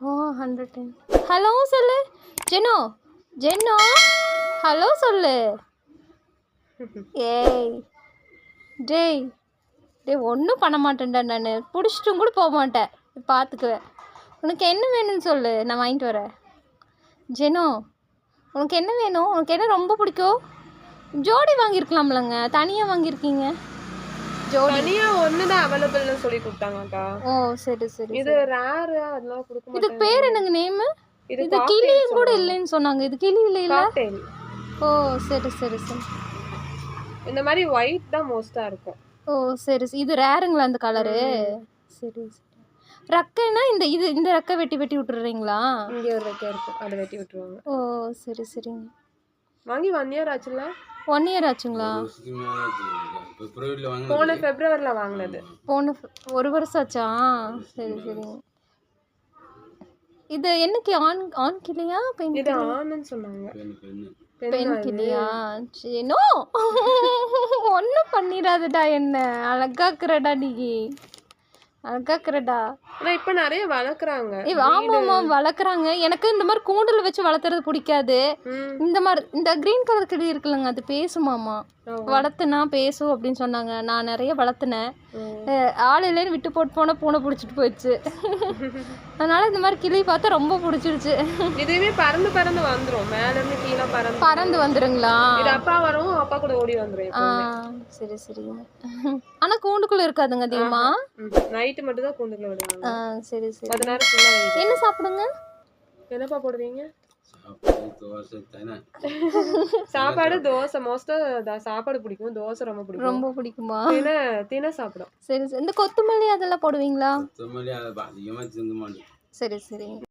ஓ hundred ten hello சொல்லு. Jeno Jeno. Hello சொல்லு. ஏய். டேய். டேய் ஒன்றும் பண்ண மாட்டேன்டா நான். பிடிச்சிட்டும் கூட போக மாட்டேன். பார்த்துக்குவேன் உனக்கு என்ன வேணும்னு சொல்லு. நான் வாங்கிட்டு வரேன். ஜெனோ உனக்கு என்ன வேணும்? உனக்கு என்ன ரொம்ப பிடிக்கும்? ஜோடி வாங்கியிருக்கலாம்லங்க. தனியாக வாங்கியிருக்கீங்க. தனியா ஒண்ணுதான் அவைலபிள்னு சொல்லி கொடுத்தாங்கக்கா. ஓ சரி சரி இது ரேரு அதெல்லாம் கொடுக்க இதுக்கு பேர் என்னங்க நேமு இது இது கிளியும் கூட இல்லைன்னு சொன்னாங்க. இது கிளி இல்லை ஓ சரி சரி சரி. இந்த மாதிரி ஒயிட் தான் மோஸ்டா இருக்கும். ஓ சரி சரி. இது ரேருங்களா அந்த கலரு சரி சரி. ரக்கைனா இந்த இது இந்த ரக்கை வெட்டி வெட்டி விட்டுறீங்களா? இங்க ஒரு ரெக்கை இருக்கும். அதை வெட்டி விட்டுருவாங்க. ஓ சரி சரிங்க. வாங்கி ஒன் இயர் ஆச்சுல்ல? ஒன் இயர் ஆச்சுங்களா? போன பிப்ரவரில வாங்கினது. போன ஒரு வருஷம் ஆச்சா? சரி சரிங்க இது என்னைக்கு ஆண் ஆண் கிளியா பெண் இது ஆணுன்னு சொன்னாங்க. பெண் கிளியா? சரி நோ! ஒன்றும் பண்ணிடாதடா என்ன. அழகாக்குறடா நீ. அழகாக்குறடா. ஆனா இப்ப நிறைய வளர்க்குறாங்க. ஆமாம்மா வளர்க்குறாங்க. எனக்கு இந்த மாதிரி கூண்டில் வச்சு வளர்த்துறது பிடிக்காது. இந்த மாதிரி இந்த க்ரீன் கலர் கிளி இருக்குல்லங்க அது பேசுமாமா. வளர்த்துனா பேசும் அப்படின்னு சொன்னாங்க. நான் நிறைய வளர்த்துனேன். ஆள் இல்லைன்னு விட்டு போட்டு போனால் பூனை பிடிச்சிட்டு போயிடுச்சு. அதனால இந்த மாதிரி கிளி பார்த்தா ரொம்ப பிடிச்சிருச்சு. இதுவே பறந்து பறந்து வந்துரும். மேல இருந்து கீழே பறந்து பறந்து வந்துருங்களா? இது அப்பா வரும் அப்பா கூட ஓடி வந்துரும் ஆ. சரி சரிங்க ஆனால் கூண்டுக்குள்ளே இருக்காதுங்க அதிகமா ம். நைட்டு மட்டும் தான் கூண்டுக்குள்ள விடுவாங்க ஆ சரி சரி. என்ன சாப்பிடுங்க? என்னப்பா போடுவீங்க? சாப்பாடு தோசை. தானே சாப்பாடு தோசை மோஸ்டா சாப்பாடு பிடிக்கும். தோசை ரொம்ப பிடிக்கும். ரொம்ப பிடிக்குமா? தின தின சாப்பிடும். சரி சரி. இந்த கொத்தமல்லி அதெல்லாம் போடுவீங்களா? கொத்தமல்லி அதை அதிகமாக திங்க மாட்டேன் சரி சரிங்க